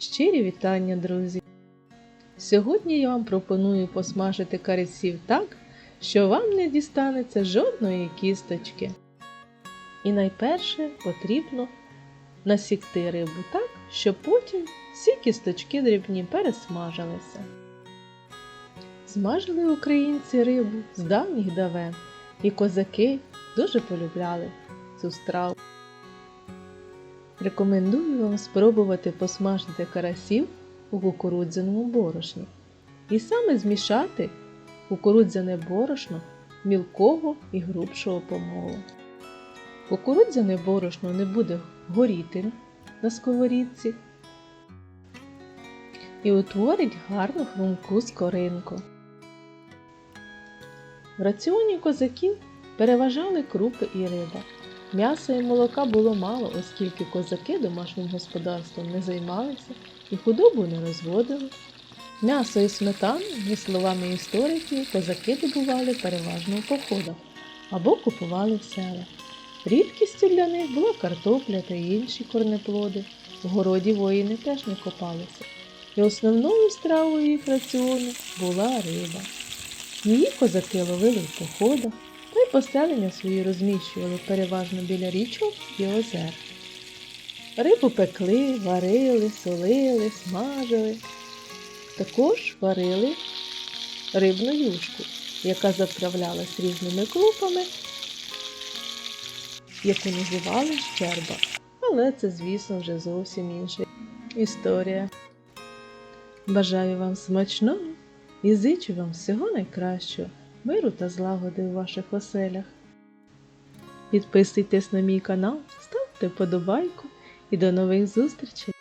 Щирі вітання, друзі! Сьогодні я вам пропоную посмажити карасів так, що вам не дістанеться жодної кісточки. І найперше потрібно насікти рибу так, щоб потім всі кісточки дрібні пересмажилися. Змажили українці рибу з давніх давен, і козаки дуже полюбляли цю страву. Рекомендую вам спробувати посмажити карасів у кукурудзяному борошні і саме змішати кукурудзяне борошно мілкого і грубшого помолу. Кукурудзяне борошно не буде горіти на сковорідці і утворить гарну хрумку скоринку. В раціоні козаків переважали крупи і риба. М'яса і молока було мало, оскільки козаки домашнім господарством не займалися і худобу не розводили. М'ясо і сметану, зі словами істориків, козаки добували переважно у походах або купували в селах. Рідкістю для них була картопля та інші корнеплоди. В городі воїни теж не копалися. І основною стравою їх раціону була риба. Її козаки ловили в походах, й поселення свої розміщували переважно біля річок і озер. Рибу пекли, варили, солили, смажили. Також варили рибну юшку, яка заправлялась різними крупами, яку називали щерба. Але це, звісно, вже зовсім інша історія. Бажаю вам смачного і зичу вам всього найкращого, миру та злагоди у ваших оселях. Підписуйтесь на мій канал, ставте вподобайку і до нових зустрічей!